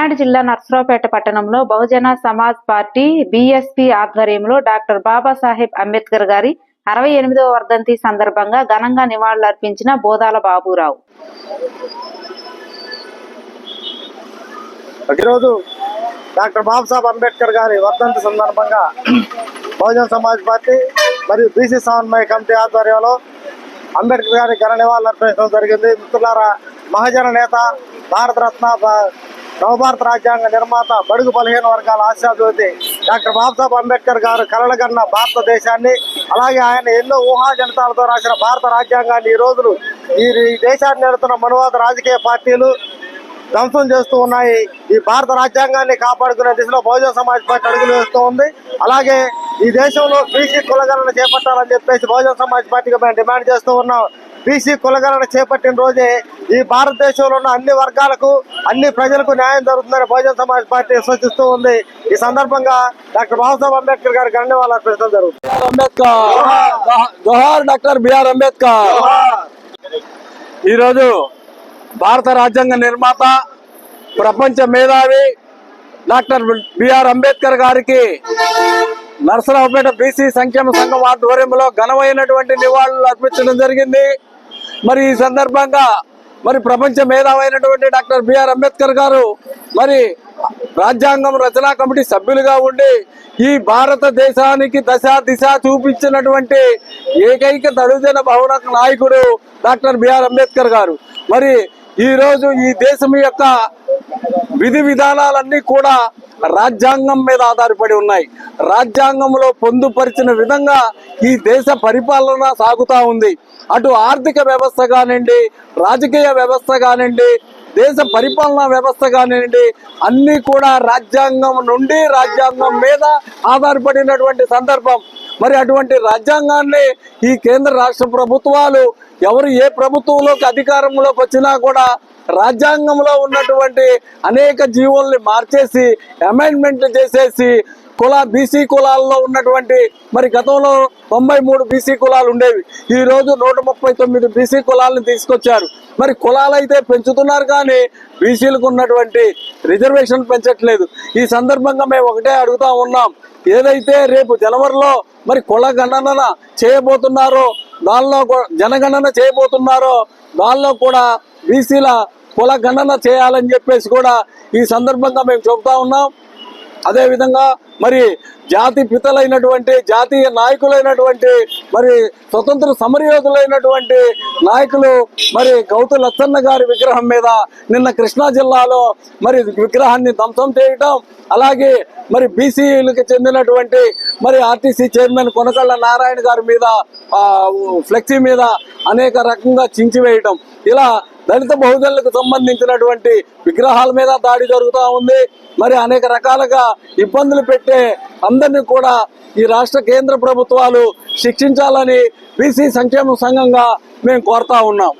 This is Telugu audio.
పల్నాడు జిల్లా నర్సరావుపేట పట్టణంలో బహుజన సమాజ్ పార్టీ బీఎస్పీ ఆధ్వర్యంలో డాక్టర్ బాబాసాహెబ్ అంబేద్కర్ గారి అరవై ఎనిమిదవ వర్ధంతి సందర్భంగా ఘనంగా నివాళులర్పించిన బోదాల బాబురావు. ఈరోజు డాక్టర్ బాబాసాహెబ్ అంబేద్కర్ గారి వర్ధంతి సందర్భంగా బహుజన సమాజ్ పార్టీ మరియు బీసీ సమన్వయ కమిటీ ఆధ్వర్యంలో అంబేద్కర్ గారి ఘన నివాళులు అర్పించడం జరిగింది. మిత్రులారా మహాజన నేత భారతరత్న నవభారత రాజ్యాంగ నిర్మాత బడుగు బలహీన వర్గాల ఆశాజ్యోతి డాక్టర్ బాబాసాహెబ్ అంబేద్కర్ గారు కలలగన్న భారతదేశాన్ని అలాగే ఆయన ఎన్నో ఊహాజనితాలతో రాసిన భారత రాజ్యాంగాన్ని ఈ రోజులు ఈ దేశాన్ని నెడుతున్న మనువాద రాజకీయ పార్టీలు ధ్వంసం చేస్తూ ఉన్నాయి. ఈ భారత రాజ్యాంగాన్ని కాపాడుకునే దిశలో బహుజన సమాజ్ పార్టీ అడుగులు వేస్తూ ఉంది. అలాగే ఈ దేశంలో బీసీ కులగణన చేపట్టాలని చెప్పేసి బహుజన సమాజ్ పార్టీకి మేము డిమాండ్ చేస్తూ ఉన్నాం. బీసీ కులగణన చేపట్టిన రోజే ఈ భారతదేశంలో ఉన్న అన్ని వర్గాలకు అన్ని ప్రజలకు న్యాయం జరుగుతుందని బహుజన సమాజ్ పార్టీ సూచిస్తూ ఉంది. ఈ సందర్భంగా డాక్టర్ బాబాసాహెబ్ అంబేద్కర్ గారి ధన్యవాదాలు అర్పించడం జరుగుతుంది. అంబేద్కర్. జోహార్. Doctor BR Ambedkar. ఈరోజు భారత రాజ్యాంగ నిర్మాత ప్రపంచ మేధావి డాక్టర్ బిఆర్ అంబేద్కర్ గారికి నరసరావుపేట బీసీ సంక్షేమ సంఘం ఆధ్వర్యంలో ఘనమైనటువంటి నివాళులు అర్పించడం జరిగింది. మరి ఈ సందర్భంగా మరి ప్రపంచ మేధావైనటువంటి డాక్టర్ బిఆర్ అంబేద్కర్ గారు మరి రాజ్యాంగం రచనా కమిటీ సభ్యులుగా ఉండి ఈ భారతదేశానికి దశ దిశ చూపించినటువంటి ఏకైక తడుజన భవన నాయకుడు డాక్టర్ బిఆర్ అంబేద్కర్ గారు. మరి ఈరోజు ఈ దేశం యొక్క విధి విధానాలన్నీ కూడా రాజ్యాంగం మీద ఆధారపడి ఉన్నాయి. రాజ్యాంగంలో పొందుపరిచిన విధంగా ఈ దేశ పరిపాలన సాగుతూ ఉంది. అటు ఆర్థిక వ్యవస్థ కానివ్వండి రాజకీయ వ్యవస్థ కానివ్వండి దేశ పరిపాలనా వ్యవస్థ కానివ్వండి అన్నీ కూడా రాజ్యాంగం నుండి రాజ్యాంగం మీద ఆధారపడినటువంటి సందర్భం. మరి అటువంటి రాజ్యాంగాన్ని ఈ కేంద్ర రాష్ట్ర ప్రభుత్వాలు ఎవరు ఏ ప్రభుత్వంలోకి అధికారంలోకి వచ్చినా కూడా రాజ్యాంగంలో ఉన్నటువంటి అనేక జీవోల్ని మార్చేసి అమెండ్మెంట్లు చేసేసి కుల బీసీ కులాల్లో ఉన్నటువంటి మరి గతంలో తొంభై మూడు బీసీ కులాలు ఉండేవి. ఈ రోజు నూట ముప్పై తొమ్మిది బీసీ కులాలను తీసుకొచ్చారు. మరి కులాలు అయితే పెంచుతున్నారు కానీ బీసీలకు ఉన్నటువంటి రిజర్వేషన్ పెంచట్లేదు. ఈ సందర్భంగా మేము ఒకటే అడుగుతా ఉన్నాం. ఏదైతే రేపు జనవరిలో మరి కుల గణన చేయబోతున్నారో దానిలో జనగణన చేయబోతున్నారో దానిలో కూడా బీసీల కుల గణన చేయాలని చెప్పేసి కూడా ఈ సందర్భంగా మేము చెబుతా ఉన్నాం. అదేవిధంగా మరి జాతి పితలైనటువంటి జాతీయ నాయకులైనటువంటి మరి స్వతంత్ర సమరయోధులైనటువంటి నాయకులు మరి గౌతు లచ్చన్న గారి విగ్రహం మీద నిన్న కృష్ణా జిల్లాలో మరి విగ్రహాన్ని ధ్వంసం చేయటం అలాగే మరి బీసీలకు చెందినటువంటి మరి ఆర్టీసీ చైర్మన్ కొనకళ్ళ నారాయణ గారి మీద ఫ్లెక్సీ మీద అనేక రకంగా చించివేయటం. ఇలా దళిత బహుజనులకు సంబంధించినటువంటి విగ్రహాల మీద దాడి జరుగుతూ ఉంది. మరి అనేక రకాలుగా ఇబ్బందులు పెట్టే అందరినీ కూడా ఈ రాష్ట్ర కేంద్ర ప్రభుత్వాలు శిక్షించాలని బీసీ సంక్షేమ సంఘంగా మేము కోరుతా ఉన్నాం.